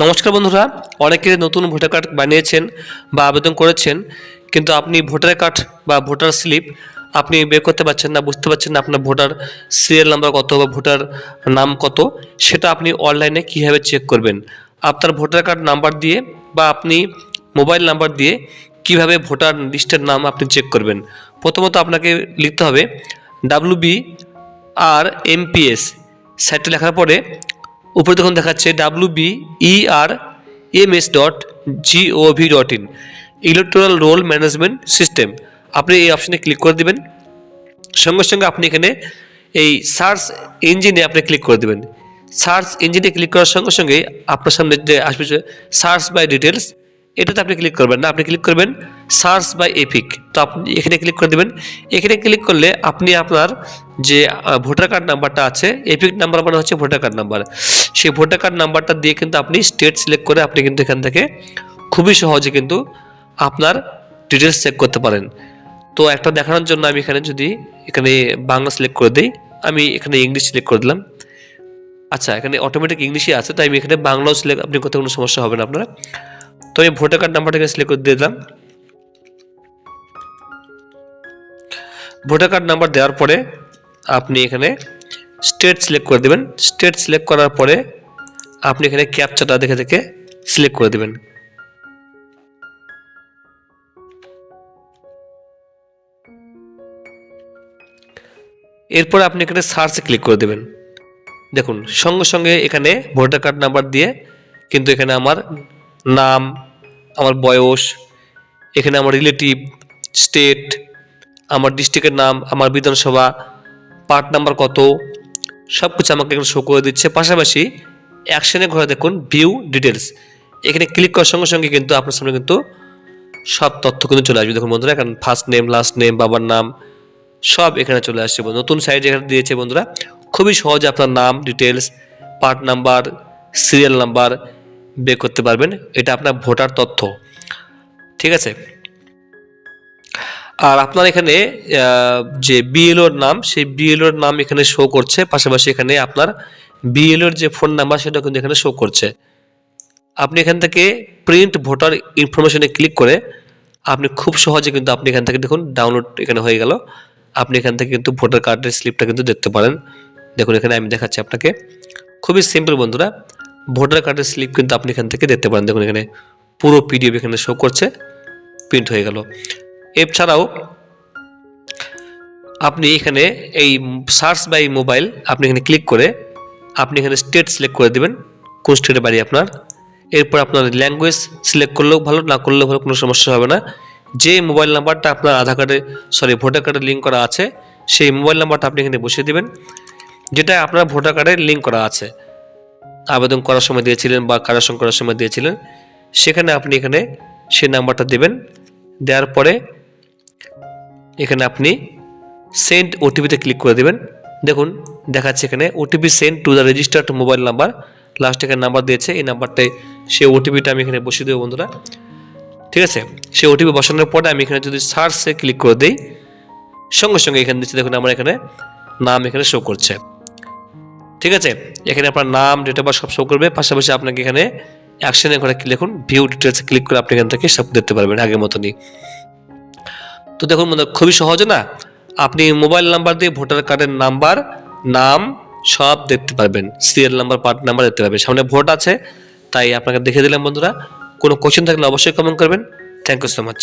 নমস্কার বন্ধুরা অনেকে নতুন ভোটার কার্ড বানিয়েছেন বা আবেদন করেছেন, কিন্তু আপনি ভোটার কার্ড বা ভোটার স্লিপ আপনি বের করতে পারছেন না, বুঝতে পারছেন না আপনার ভোটার সিরিয়াল নাম্বার কত বা ভোটার নাম কত, সেটা আপনি অনলাইনে কীভাবে চেক করবেন? আপনার ভোটার কার্ড নাম্বার দিয়ে বা আপনি মোবাইল নাম্বার দিয়ে কীভাবে ভোটার লিস্টের নাম আপনি চেক করবেন? প্রথমত আপনাকে লিখতে হবে ডাব্লিউ বি আর এমপিএস সাইটটা লেখার পরে উপরে তখন দেখাচ্ছে W B E R M S dot GOV dot IN electoral roll management system আপনি এই অপশানে ক্লিক করে দেবেন। সঙ্গে সঙ্গে আপনি এখানে এই সার্চ ইঞ্জিনে আপনি ক্লিক করে দেবেন। সার্চ ইঞ্জিনে ক্লিক করার সঙ্গে সঙ্গে আপনার সামনে যে আসবে সার্চ বাই ডিটেলস এটাতে আপনি ক্লিক করবেন না, আপনি ক্লিক করবেন সার্চ বাই এপিক তো আপনি এখানে ক্লিক করে দেবেন। এখানে ক্লিক করলে আপনি আপনার যে ভোটার কার্ড নাম্বারটা আছে এপিক নাম্বার মানে হচ্ছে ভোটার কার্ড নাম্বার সেই ভোটার কার্ড নাম্বারটা দিয়ে কিন্তু আপনি স্টেট সিলেক্ট করে আপনি কিন্তু এখান থেকে খুবই সহজে কিন্তু আপনার ডিটেলস চেক করতে পারেন। তো একটা দেখানোর জন্য আমি এখানে যদি এখানে বাংলা সিলেক্ট করে দিই, আমি এখানে ইংলিশ সিলেক্ট করে দিলাম। আচ্ছা এখানে অটোমেটিক ইংলিশই আছে, তাই আমি এখানে বাংলাও সিলেক্ট আপনি করতে কোনো সমস্যা হবে না আপনার। তো আমি ভোটার কার্ড নাম্বারটাকে সিলেক্ট করে দিলাম। ভোটার কার্ড নাম্বার দেওয়ার পরে আপনি এখানে স্টেট সিলেক্ট করে দেবেন। স্টেট সিলেক্ট করার পরে আপনি এখানে ক্যাপচাটা দেখে দেখে সিলেক্ট করে দেবেন। এরপর আপনি এখানে সার্চে ক্লিক করে দেবেন। দেখুন, সঙ্গে সঙ্গে এখানে ভোটার কার্ড নাম্বার দিয়ে কিন্তু এখানে আমার নাম আমার বয়স, এখানে আমার রিলেটিভ স্টেট আমার ডিস্ট্রিক্টের নাম, আমার বিধানসভা পার্ট নাম্বার কত সব কিছু আমাকে এখানে শো করে দিচ্ছে। পাশাপাশি অ্যাকশনে ঘরে দেখুন ভিউ ডিটেলস এখানে ক্লিক করার সঙ্গে সঙ্গে কিন্তু আপনার সামনে কিন্তু সব তথ্য কিন্তু চলে আসবে। দেখুন বন্ধুরা, এখন ফার্স্ট নেম লাস্ট নেম বাবার নাম, সব এখানে চলে আসছে। নতুন সাইট এখানে দিয়েছে বন্ধুরা, খুবই সহজে আপনার নাম details part number serial number বের করতে পারবেন। এটা আপনার ভোটার তথ্য। ঠিক আছে? আর আপনার এখানে যে বিএলওর নাম, সেই বিএলওর নাম এখানে শো করছে। পাশাপাশি এখানে আপনার বিএলওর যে ফোন নাম্বার সেটা কিন্তু এখানে শো করছে। আপনি এখান থেকে প্রিন্ট ভোটার ইনফরমেশনে ক্লিক করে, আপনি খুব সহজে কিন্তু আপনি এখান থেকে দেখুন ডাউনলোড এখানে হয়ে গেল। আপনি এখান থেকে কিন্তু ভোটার কার্ডের স্লিপটা কিন্তু দেখতে পারেন। দেখুন, এখানে আমি দেখাচ্ছি আপনাকে। খুবই সিম্পল বন্ধুরা। ভোটার কার্ডের স্লিপ কিন্তু আপনি এখান থেকে দেখতে পারেন। দেখুন এখানে পুরো পিডিএফ এখানে শো করছে প্রিন্ট হয়ে গেল। এছাড়াও আপনি এখানে এই সার্চ বাই মোবাইল আপনি এখানে ক্লিক করে আপনি এখানে স্টেট সিলেক্ট করে দেবেন, কোন স্টেটে বাড়ি আপনার। এরপর আপনার ল্যাঙ্গুয়েজ সিলেক্ট করলেও ভালো, না করলেও ভালো, কোনো সমস্যা হবে না। যে মোবাইল নাম্বারটা আপনার আধার কার্ডে সরি ভোটার কার্ডে লিঙ্ক করা আছে, সেই মোবাইল নাম্বারটা আপনি এখানে বসিয়ে দেবেন, যেটা আপনার ভোটার কার্ডে লিঙ্ক করা আছে। আবেদন করার সময় দিয়েছিলেন বা কারেকশন করার সময় দিয়েছিলেন, সেখানে আপনি এখানে সেই নাম্বারটা দেবেন। দেওয়ার পরে এখানে আপনি সেন্ড ওটিপিতে ক্লিক করে দেবেন। দেখুন, দেখাচ্ছে এখানে OTP send to the registered mobile number last এখানে নাম্বার দিয়েছে, এই নাম্বারটায় সেই ওটিপিটা আমি এখানে বসিয়ে দেবো বন্ধুরা। ঠিক আছে? সেই ওটিপি বসানোর পরে আমি এখানে যদি সার্চে ক্লিক করে দিই, সঙ্গে সঙ্গে এখানে দিচ্ছে দেখুন আমার এখানে নাম এখানে শো করছে। ঠিক আছে? এখানে আপনার নাম ডেট অফ বার্থ সব শো করবে। পাশাপাশি আপনাকে এখানে অ্যাকশনে করে লিখুন ভিউ ডিটেলসে ক্লিক করে আপনি এখান থেকে সব দেখতে পারবেন আগের মতনই। তো দেখুন বন্ধুরা, খুবই সহজ না? আপনি মোবাইল নাম্বার দিয়ে ভোটার কার্ডের নাম্বার নাম সব দেখতে পারবেন। সিরিয়াল নাম্বার পার্ট নাম্বার দেখতে পারবেন। সামনে ভোট আছে তাই আপনাকে দেখে দিলাম বন্ধুরা। কোনো কোশ্চেন থাকলে অবশ্যই কমেন্ট করবেন। Thank you so much